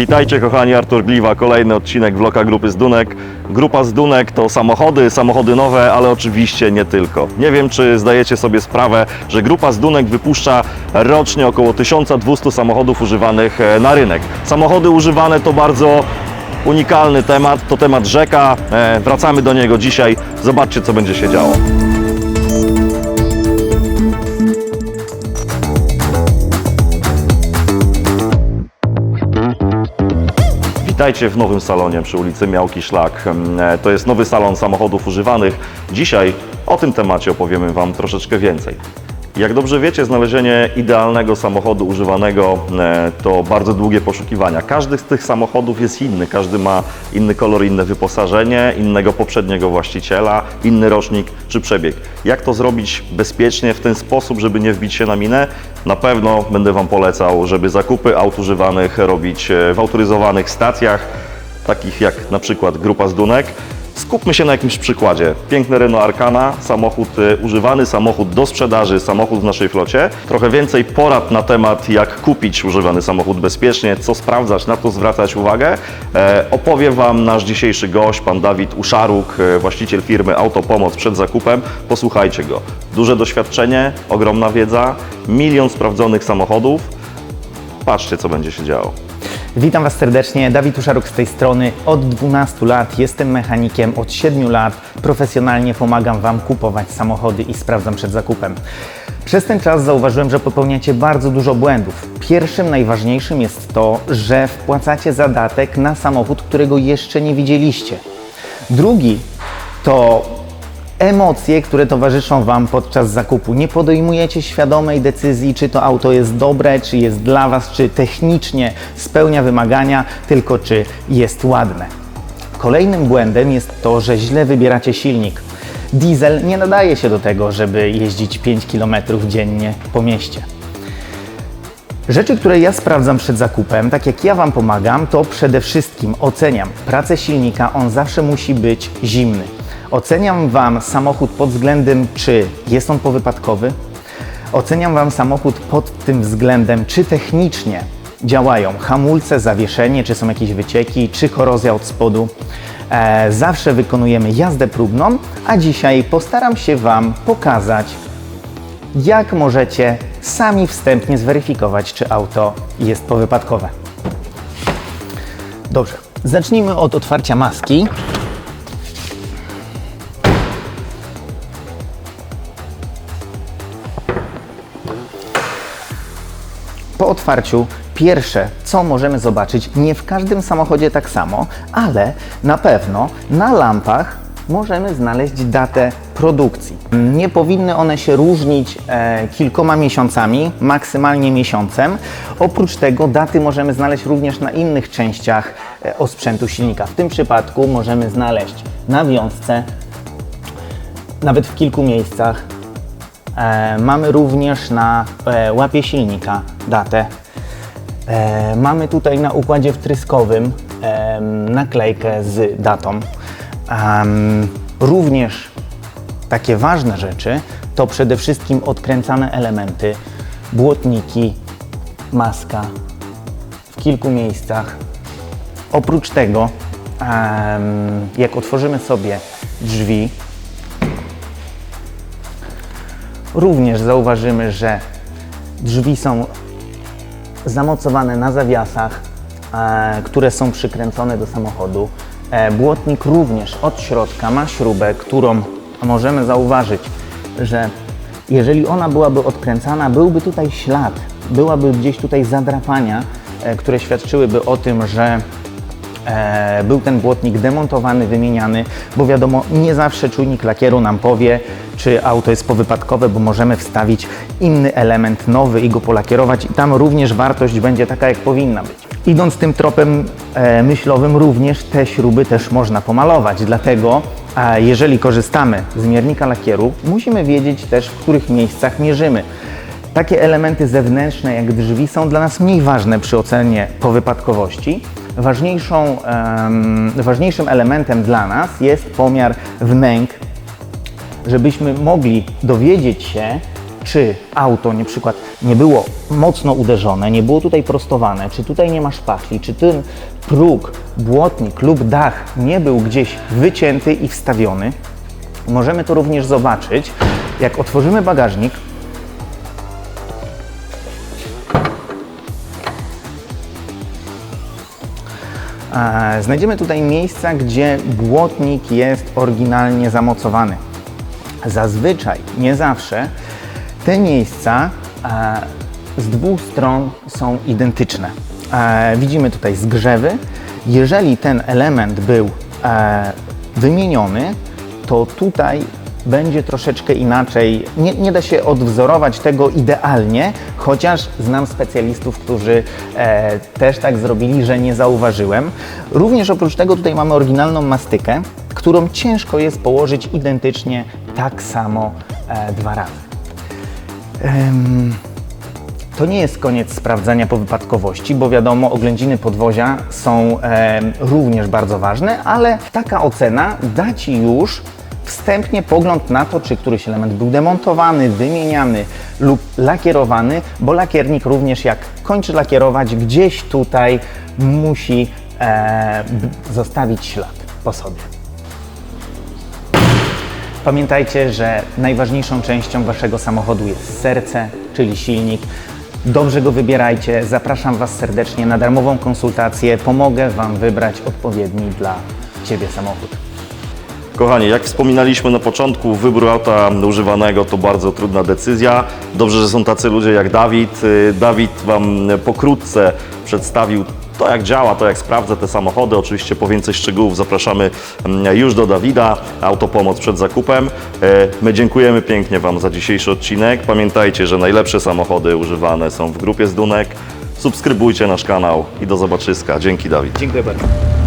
Witajcie kochani, Artur Gliwa, kolejny odcinek vloga Grupy Zdunek. Grupa Zdunek to samochody, samochody nowe, ale oczywiście nie tylko. Nie wiem, czy zdajecie sobie sprawę, że Grupa Zdunek wypuszcza rocznie około 1200 samochodów używanych e, na rynek. Samochody używane to bardzo unikalny temat, to temat rzeka. E, Wracamy do niego dzisiaj. Zobaczcie, co będzie się działo. Witajcie w nowym salonie przy ulicy Miałki Szlak. E, To jest nowy salon samochodów używanych. Dzisiaj o tym temacie opowiemy Wam troszeczkę więcej. Jak dobrze wiecie, znalezienie idealnego samochodu używanego e, to bardzo długie poszukiwania. Każdy z tych samochodów jest inny, każdy ma inny kolor, inne wyposażenie, innego poprzedniego właściciela, inny rocznik czy przebieg. Jak to zrobić bezpiecznie w ten sposób, żeby nie wbić się na minę? Na pewno będę Wam polecał, żeby zakupy aut używanych robić e, w autoryzowanych stacjach, takich jak na przykład Grupa Zdunek. Skupmy się na jakimś przykładzie. Piękny Renault Arcana, samochód e, używany, samochód do sprzedaży, samochód w naszej flocie. Trochę więcej porad na temat, jak kupić używany samochód bezpiecznie, co sprawdzać, na to zwracać uwagę. E, opowie Wam nasz dzisiejszy gość, pan Dawid Uszaruk, e, właściciel firmy Autopomoc przed zakupem. Posłuchajcie go. Duże doświadczenie, ogromna wiedza, milion sprawdzonych samochodów. Patrzcie, co będzie się działo. Witam Was serdecznie, Dawid Uszaruk z tej strony. Od 12 lat jestem mechanikiem, od 7 lat profesjonalnie pomagam Wam kupować samochody i sprawdzam przed zakupem. Przez ten czas zauważyłem, że popełniacie bardzo dużo błędów. Pierwszym, najważniejszym jest to, że wpłacacie zadatek na samochód, którego jeszcze nie widzieliście. Drugi to emocje, które towarzyszą Wam podczas zakupu. Nie podejmujecie świadomej decyzji, czy to auto jest dobre, czy jest dla Was, czy technicznie spełnia wymagania, tylko czy jest ładne. Kolejnym błędem jest to, że źle wybieracie silnik. Diesel nie nadaje się do tego, żeby jeździć 5 km dziennie po mieście. Rzeczy, które ja sprawdzam przed zakupem, tak jak ja Wam pomagam, to przede wszystkim oceniam pracę silnika, on zawsze musi być zimny. Oceniam Wam samochód pod względem, czy jest on powypadkowy. Oceniam Wam samochód pod tym względem, czy technicznie działają hamulce, zawieszenie, czy są jakieś wycieki, czy korozja od spodu. E, zawsze wykonujemy jazdę próbną, a dzisiaj postaram się Wam pokazać, jak możecie sami wstępnie zweryfikować, czy auto jest powypadkowe. Dobrze, zacznijmy od otwarcia maski. Po otwarciu pierwsze, co możemy zobaczyć, nie w każdym samochodzie tak samo, ale na pewno na lampach możemy znaleźć datę produkcji. Nie powinny one się różnić e, kilkoma miesiącami, maksymalnie miesiącem. Oprócz tego daty możemy znaleźć również na innych częściach e, osprzętu silnika. W tym przypadku możemy znaleźć na wiązce, nawet w kilku miejscach. E, mamy również na e, łapie silnika datę. E, mamy tutaj na układzie wtryskowym naklejkę z datą. Również takie ważne rzeczy to przede wszystkim odkręcane elementy, błotniki, maska w kilku miejscach. Oprócz tego, jak otworzymy sobie drzwi, również zauważymy, że drzwi są zamocowane na zawiasach, e, które są przykręcone do samochodu. E, błotnik również od środka ma śrubę, którą możemy zauważyć, że jeżeli ona byłaby odkręcana, byłby tutaj ślad, byłaby gdzieś tutaj zadrapania, e, które świadczyłyby o tym, że był ten błotnik demontowany, wymieniany, bo wiadomo, nie zawsze czujnik lakieru nam powie, czy auto jest powypadkowe, bo możemy wstawić inny element nowy i go polakierować i tam również wartość będzie taka, jak powinna być. Idąc tym tropem e, myślowym, również te śruby też można pomalować, dlatego e, jeżeli korzystamy z miernika lakieru, musimy wiedzieć też, w których miejscach mierzymy. Takie elementy zewnętrzne jak drzwi są dla nas mniej ważne przy ocenie powypadkowości. Ważniejszą, ważniejszym elementem dla nas jest pomiar wnęk, żebyśmy mogli dowiedzieć się, czy auto na przykład nie było mocno uderzone, nie było tutaj prostowane, czy tutaj nie ma szpachli, czy ten próg, błotnik lub dach nie był gdzieś wycięty i wstawiony, możemy to również zobaczyć, jak otworzymy bagażnik, Znajdziemy tutaj miejsca, gdzie błotnik jest oryginalnie zamocowany. Zazwyczaj, nie zawsze, te miejsca e, z dwóch stron są identyczne. E, Widzimy tutaj zgrzewy. Jeżeli ten element był e, wymieniony, to tutaj będzie troszeczkę inaczej. Nie, nie da się odwzorować tego idealnie, chociaż znam specjalistów, którzy e, też tak zrobili, że nie zauważyłem. Również oprócz tego tutaj mamy oryginalną mastykę, którą ciężko jest położyć identycznie tak samo e, dwa razy. Em, to nie jest koniec sprawdzania po wypadkowości, bo wiadomo, oględziny podwozia są em, również bardzo ważne, ale taka ocena da Ci już wstępnie pogląd na to, czy któryś element był demontowany, wymieniany lub lakierowany, bo lakiernik również jak kończy lakierować, gdzieś tutaj musi e, zostawić ślad po sobie. Pamiętajcie, że najważniejszą częścią Waszego samochodu jest serce, czyli silnik. Dobrze go wybierajcie. Zapraszam Was serdecznie na darmową konsultację. Pomogę Wam wybrać odpowiedni dla Ciebie samochód. Kochani, jak wspominaliśmy na początku, wybór auta używanego to bardzo trudna decyzja. Dobrze, że są tacy ludzie jak Dawid. Y, Dawid Wam pokrótce przedstawił to, jak działa, to, jak sprawdza te samochody. Oczywiście po więcej szczegółów zapraszamy mm, już do Dawida, Autopomoc przed zakupem. Y, My dziękujemy pięknie Wam za dzisiejszy odcinek. Pamiętajcie, że najlepsze samochody używane są w grupie z Dunek. Subskrybujcie nasz kanał i do zobaczyska. Dzięki Dawid. Dziękuję bardzo.